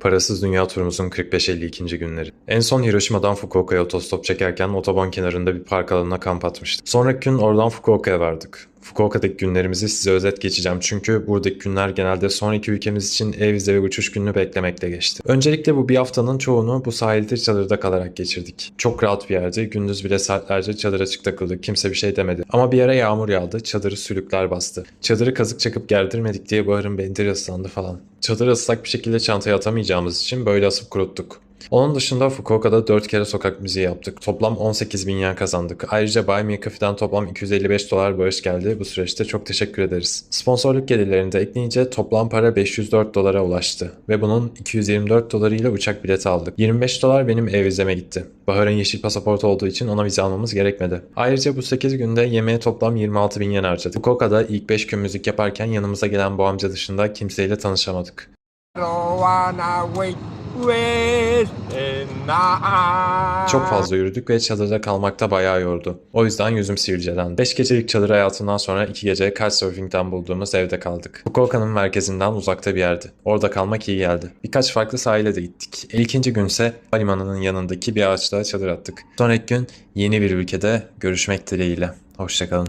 Parasız Dünya turumuzun 45-52. günleri. En son Hiroşima'dan Fukuoka'ya otostop çekerken otoban kenarında bir park alanına kamp atmıştık. Sonraki gün oradan Fukuoka'ya vardık. Fukuoka'daki günlerimizi size özet geçeceğim çünkü buradaki günler genelde sonraki ülkemiz için ev vize ve uçuş gününü beklemekle geçti. Öncelikle bu bir haftanın çoğunu bu sahilde çadırda kalarak geçirdik. Çok rahat bir yerdi. Gündüz bile saatlerce çadır açık takıldık. Kimse bir şey demedi. Ama bir ara yağmur yağdı. Çadırı sülükler bastı. Çadırı kazık çakıp gerdirmedik diye Bahar'ın bendiri ıslandı falan. Çadırı ıslak bir şekilde çantaya atamayacağımız için böyle asıp kuruttuk. Onun dışında Fukuoka'da 4 kere sokak müziği yaptık. Toplam 18 bin yen kazandık. Ayrıca Buy Me Coffee'den toplam 255 dolar bağış geldi. Bu süreçte çok teşekkür ederiz. Sponsorluk gelirlerini de ekleyince toplam para 504 dolara ulaştı. Ve bunun 224 dolarıyla uçak bileti aldık. 25 dolar benim ev vizeme gitti. Bahar'ın yeşil pasaport olduğu için ona vize almamız gerekmedi. Ayrıca bu 8 günde yemeğe toplam 26 bin yen harcadık. Fukuoka'da ilk 5 gün müzik yaparken yanımıza gelen bu amca dışında kimseyle tanışamadık. don't Çok fazla yürüdük ve çadırda kalmakta bayağı yordu. O yüzden yüzüm sivilcelendi. 5 gecelik çadır hayatından sonra 2 gece Couchsurfing'den bulduğumuz evde kaldık. Fukuoka'nın merkezinden uzakta bir yerdi. Orada kalmak iyi geldi. Birkaç farklı sahile de gittik. İlkinci günse limanının yanındaki bir ağaçta çadır attık. Sonraki gün yeni bir ülkede görüşmek dileğiyle. Hoşçakalın.